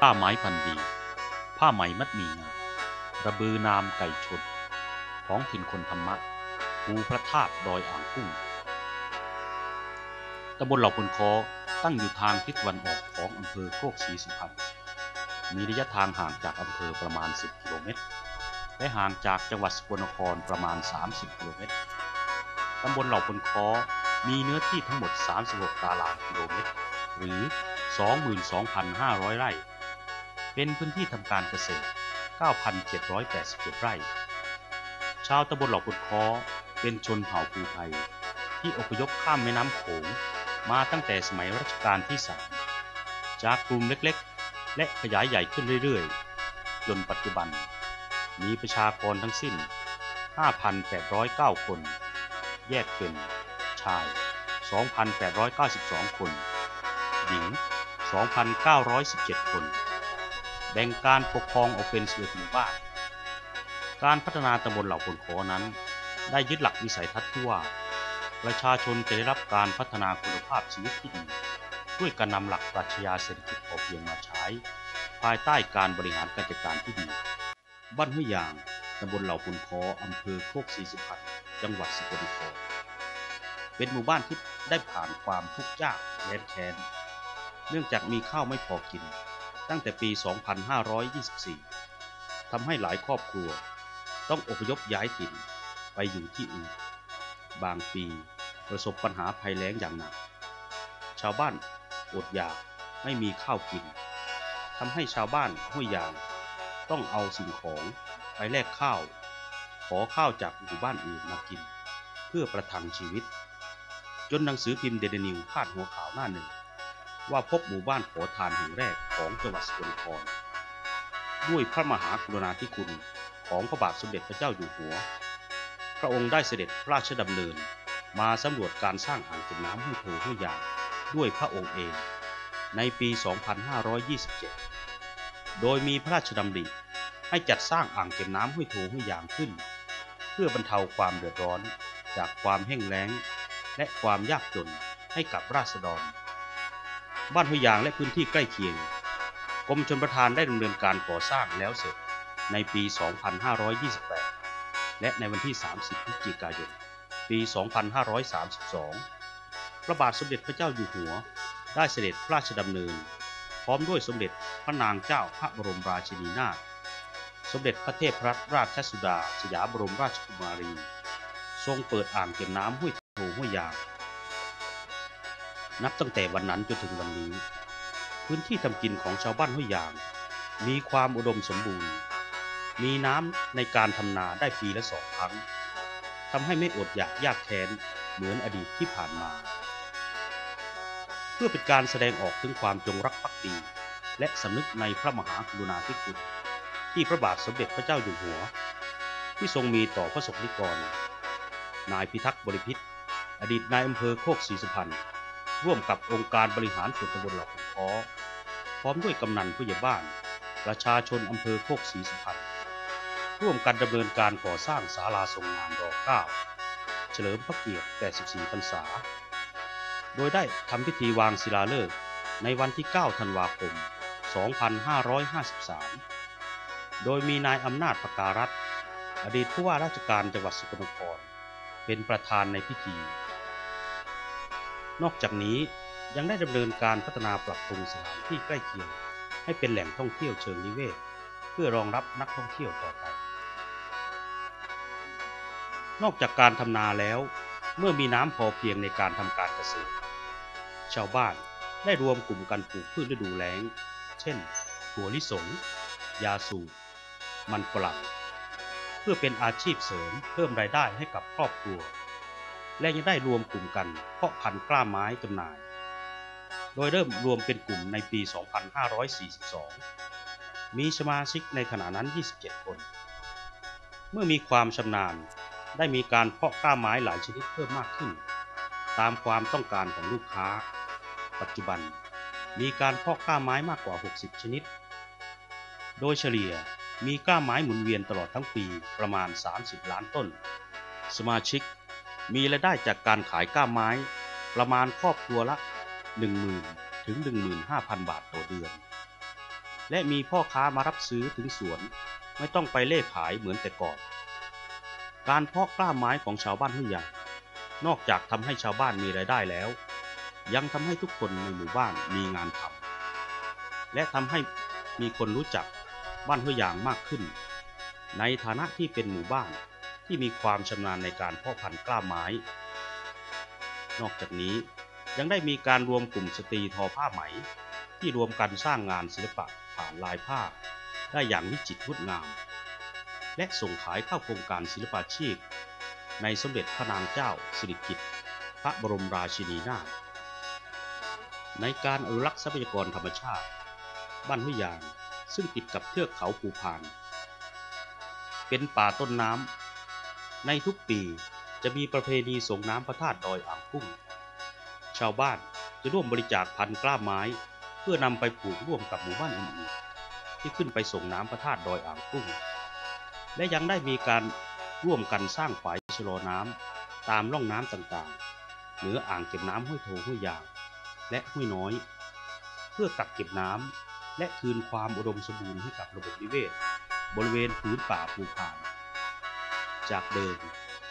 ผ้าไม้พันธุ์ดี ผ้าไหมมัดหมีงามระบือนามไก่ชน ท้องถิ่นคนธรรมะภูพระธาตุดอยอ่างกุ้งตำบลเหล่าพลคอตั้งอยู่ทางทิศตะวันออกของอำเภอโคกศรีสุพรรณ มีระยะทางห่างจากอำเภอประมาณ 10 กิโลเมตร และห่างจากจังหวัดสกลนครประมาณ 30 กิโลเมตร ตำบลเหล่าพลคอมีเนื้อที่ทั้งหมด 36 ตารางกิโลเมตร หรือ 22,500 ไร่ เป็นพื้นที่ทำการเกษตร 9,787 ไร่ ชาวตำบลหล่าพลคอเป็นชนเผ่าภูไทย ที่อพยพข้ามแม่น้ำโขงมาตั้งแต่สมัยรัชกาลที่3จากกลุ่มเล็กๆ และขยายใหญ่ขึ้นเรื่อยๆ จนปัจจุบัน มีประชากรทั้งสิ้น 5,809 คน แยกเป็น ชาย 2,892 คน หญิง 2,917 คน แบ่งการปกครองออกเป็นสิบหมู่บ้าน การพัฒนาตำบลเหล่าพลขอนั้น ได้ยึดหลักวิสัยทัศน์ที่ว่า ประชาชนจะได้รับการพัฒนาคุณภาพชีวิตที่ดีด้วยการนำหลักปรัชญาเศรษฐกิจพอเพียงมาใช้ ภายใต้การบริหารการจัดการที่ดี บ้านห้วยยางตำบลเหล่าพลคออำเภอโคกศรีสุพรรณจังหวัดสกลนครเป็นหมู่บ้านที่ได้ผ่านความทุกข์ยากแค้นแค้น เนื่องจากมีข้าวไม่พอกิน ตั้งแต่ปี 2524 ทำให้หลายครอบครัว ต้องอพยพย้ายถิ่นไปอยู่ที่อื่น บางปีประสบปัญหาภัยแล้งอย่างหนัก ชาวบ้านอดอยากไม่มีข้าวกิน ทำให้ชาวบ้านห้วยยาง ต้องเอาสิ่งของไปแลกข้าว ขอข้าวจากหมู่บ้านอื่นมากิน เพื่อประทังชีวิต จนหนังสือพิมพ์เดนนิวพาดหัวข่าวหน้าหนึ่ง ว่าพบหมู่บ้านขอทานแห่งแรกของจังหวัดสกลนคร ด้วยพระมหากรุณาธิคุณของพระบาทสมเด็จพระเจ้าอยู่หัว พระองค์ได้เสด็จพระราชดำเนินมาสำรวจการสร้างอ่างเก็บน้ำห้วยโถห้วยยางด้วยพระองค์เอง ในปี 2527 โดยมีพระราชดำริให้จัดสร้างอ่างเก็บน้ำห้วยโถห้วยยางขึ้น เพื่อบรรเทาความเดือดร้อนจากความแห้งแล้ง และความยากจนให้กับราษฎร บ้านห้วยยางและพื้นที่ใกล้เคียง กรมชลประทานได้ดำเนินการก่อสร้างแล้วเสร็จในปี 2528 และในวันที่ 30 พฤศจิกายน ปี 2532 พระบาทสมเด็จพระเจ้าอยู่หัว ได้เสด็จพระราชดำเนิน พร้อมด้วยสมเด็จพระนางเจ้าพระบรมราชินีนาถ สมเด็จพระเทพรัตนราชสุดา สยามบรมราชกุมารี ทรงเปิดอ่างเก็บน้ำห้วยโถห้วยยาง นับตั้งแต่วันนั้นจนถึงวันนี้ พื้นที่ทำกินของชาวบ้านห้วยยาง มีความอุดมสมบูรณ์ มีน้ำในการทำนาได้ปีละสองครั้งทำให้ไม่อดอยากยากแค้นเหมือนอดีตที่ผ่านมา เพื่อเป็นการแสดงออกถึงความจงรักภักดี และสำนึกในพระมหากรุณาธิคุณที่พระบาทสมเด็จพระเจ้าอยู่หัว ที่ทรงมีต่อพระสงฆ์นิกร นายพิทักษ์บริพิตรอดีตนายอำเภอโคกศรีสุพรรณ ร่วมกับองค์การบริหารส่วนตำบลหล่าขุนค้อพร้อมด้วยกำนันผู้ใหญ่บ้าน ประชาชนอำเภอโคกศรีสุพรรณร่วมกันดำเนินการก่อสร้างศาลาทรงงานร9เฉลิมพระเกียรติ 84 พรรษา โดยได้ทำพิธีวางศิลาฤกษ์ในวันที่ 9 ธันวาคม 2553 โดยมีนายอำนาจประการัฐอดีตผู้ว่าราชการจังหวัดสกลนคร เป็นประธานในพิธี นอกจากนี้ยังได้ดำเนินการพัฒนาปรับปรุงสถานที่ใกล้เคียง ให้เป็นแหล่งท่องเที่ยวเชิงนิเวศ เพื่อรองรับนักท่องเที่ยวต่อไป นอกจากการทำนาแล้ว เมื่อมีน้ำพอเพียงในการทำการเกษตร ชาวบ้านได้รวมกลุ่มกันปลูกพืชฤดูแล้ง เช่น ถั่วลิสง ยาสูบ มันฝรั่ง เพื่อเป็นอาชีพเสริมเพิ่มรายได้ให้กับครอบครัว และยังได้รวมกลุ่มกันเพาะพันธุ์กล้าไม้จำหน่าย โดยเริ่มรวมเป็นกลุ่มในปี 2542 มีสมาชิกในขณะนั้น 27 คน เมื่อมีความชำนาญได้มีการเพาะกล้าไม้หลายชนิดเพิ่มมากขึ้น ตามความต้องการของลูกค้า ปัจจุบันมีการเพาะกล้าไม้มากกว่า 60 ชนิด โดยเฉลี่ยมีกล้าไม้หมุนเวียนตลอดทั้งปีประมาณ 30 ล้านต้น สมาชิก มีรายได้จากการขายกล้าไม้ ประมาณครอบครัวละ 10,000 ถึง 15,000 บาทต่อเดือน และมีพ่อค้ามารับซื้อถึงสวน ไม่ต้องไปเล่ขายเหมือนแต่ก่อน การเพาะกล้าไม้ของชาวบ้านห้วยใหญ่ นอกจากทำให้ชาวบ้านมีรายได้แล้ว ยังทำให้ทุกคนในหมู่บ้านมีงานทำและทำให้มีคนรู้จักบ้านห้วยยางมากขึ้น ในฐานะที่เป็นหมู่บ้าน ที่มีความชำนาญในการเพาะพันธุ์กล้าไม้ นอกจากนี้ยังได้มีการรวมกลุ่มสตรีทอผ้าไหม ที่รวมกันสร้างงานศิลปะผ่านลายผ้า ได้อย่างวิจิตรงดงาม และส่งขายเข้าโครงการศิลปาชีพ ในสมเด็จพระนางเจ้าสิริกิติ์พระบรมราชินีนาถในการอนุรักษ์ทรัพยากรธรรมชาติ บ้านห้วยยางซึ่งติดกับเทือกเขาภูพาน เป็นป่าต้นน้ำ ในทุกปีจะมีประเพณีส่งน้ำพระธาตุดอยอ่างกุ้ง ชาวบ้านจะร่วมบริจาคพันธุ์กล้าไม้ เพื่อนำไปปลูกร่วมกับหมู่บ้านอื่นๆที่ขึ้นไปส่งน้ำพระธาตุดอยอ่างกุ้ง และยังได้มีการร่วมกันสร้างฝายชะลอน้ำตามร่องน้ำต่างๆ เหนืออ่างเก็บน้ำห้วยโถห้วยยาง และห้วยน้อย เพื่อกักเก็บน้ำและคืนความอุดมสมบูรณ์ให้กับระบบนิเวศ บริเวณพื้นป่าภูพาน จากเดิม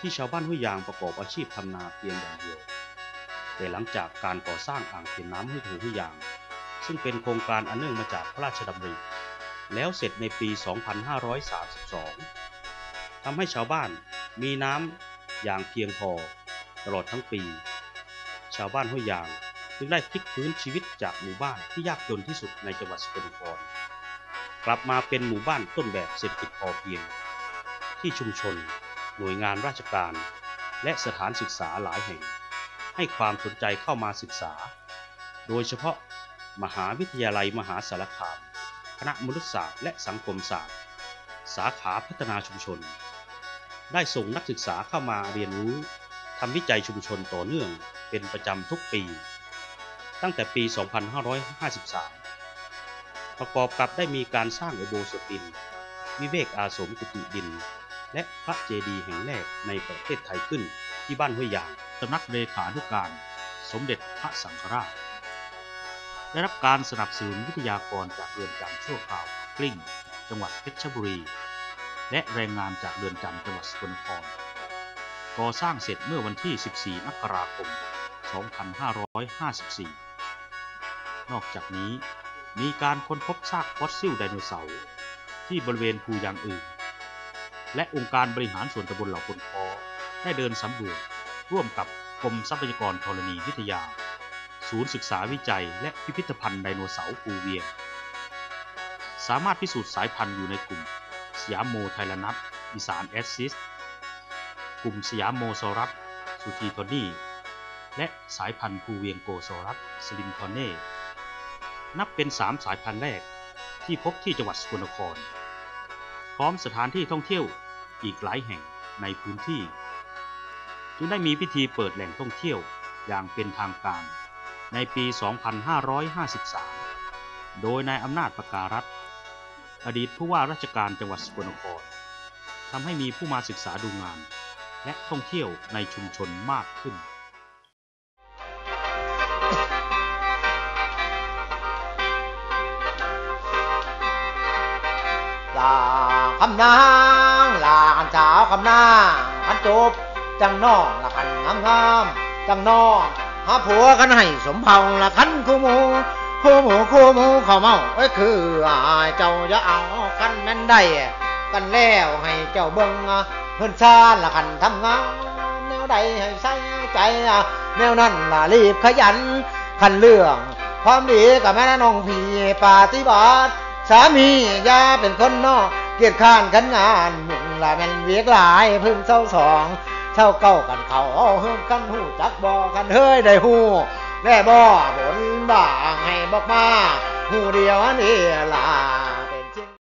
ที่ชาวบ้านห้วยยางประกอบอาชีพทำนาเพียงอย่างเดียว แต่หลังจากการก่อสร้างอ่างเก็บน้ำห้วยโถห้วยยาง ซึ่งเป็นโครงการอันเนื่องมาจากพระราชดำริ แล้วเสร็จในปี 2532 ทำให้ชาวบ้านมีน้ำอย่างเพียงพอตลอดทั้งปี ชาวบ้านห้วยยางจึงได้พลิกฟื้นชีวิตจากหมู่บ้านที่ยากจนที่สุดในจังหวัดสกลนคร กลับมาเป็นหมู่บ้านต้นแบบเศรษฐกิจพอเพียง ที่ชุมชน หน่วยงานราชการ และสถานศึกษาหลายแห่ง ให้ความสนใจเข้ามาศึกษา โดยเฉพาะมหาวิทยาลัยมหาสารคาม คณะมนุษยศาสตร์และสังคมศาสตร์ สาขาพัฒนาชุมชน ได้ส่งนักศึกษาเข้ามาเรียนรู้ทำวิจัยชุมชนต่อเนื่องเป็นประจำทุกปี ตั้งแต่ปี 2553 ประกอบกับได้มีการสร้างอุโบสถดิน วิเวกอาสมกุฏิดิน และพระเจดีย์แห่งแรกในประเทศไทยขึ้น ที่บ้านห้วยยางสำนักเลขานุการ สมเด็จพระสังฆราช ได้รับการสนับสนุนวิทยากรจากเรือนจำชั่วคราวกลิ้ง จังหวัดเพชรบุรี และแรงงานจากเรือนจำจังหวัดสกลนครก่อสร้างเสร็จเมื่อวันที่ 14 มกราคม 2554 นอกจากนี้มีการค้นพบซากฟอสซิลไดโนเสาร์ที่บริเวณภูยางอื่น และองค์การบริหารส่วนตำบลเหล่าคนคอได้เดินสำรวจร่วมกับกรมทรัพยากรธรณีวิทยา ศูนย์ศึกษาวิจัย และพิพิธภัณฑ์ไดโนเสาร์ภูเวียง สามารถพิสูจน์สายพันธุ์อยู่ในกลุ่ม สยามโมไทลนัทอีสานแอสซิส กลุ่มสยามโมซอรัสสุทีโทนี่ และสายพันธุ์ภูเวียงโกซอรัสสลิมทอนเน่ นับเป็น 3 สายพันธุ์แรกที่พบที่จังหวัดสกลนคร พร้อมสถานที่ท่องเที่ยว อีกหลายแห่งในพื้นที่ จึงได้มีพิธีเปิดแหล่งท่องเที่ยวอย่างเป็นทางการในปี 2553 โดยนายอำนาจประการัฐ อดีตผู้ว่าราชการจังหวัดสกลนครทำให้มีผู้มาศึกษาดูงาน และท่องเที่ยวในชุมชนมากขึ้นลาคำนาาวคำหน้างขันจบ จังน้องละขันงามงามจังน้องหาผัวขันให้สมเผาละขันคู่หมูคู่หมูคู่หมูเขาเมาไว้ยคืออายเจ้าจะเอาขันแม่นได้กันแล้วให้เจ้าเบิ่งเพิ่นซ่านละขันทำงานแนวใดให้ใส่ใจแนวนั้นละรีบขยันขันเรื่องความดีกับแม่น้องพี่ปฏิบัติสามีอย่าเป็นคนนอก เกียรติข้านกันงานมุ่งละแม่นเวียกหลายพึ่งเศร้าสองเช่าเก้ากันเขาเฮิมกันหูจักบอกันเฮ้ยได้หูแม่บ่บนบ่างให้บอกมาหูเดียวนี่ล่ะ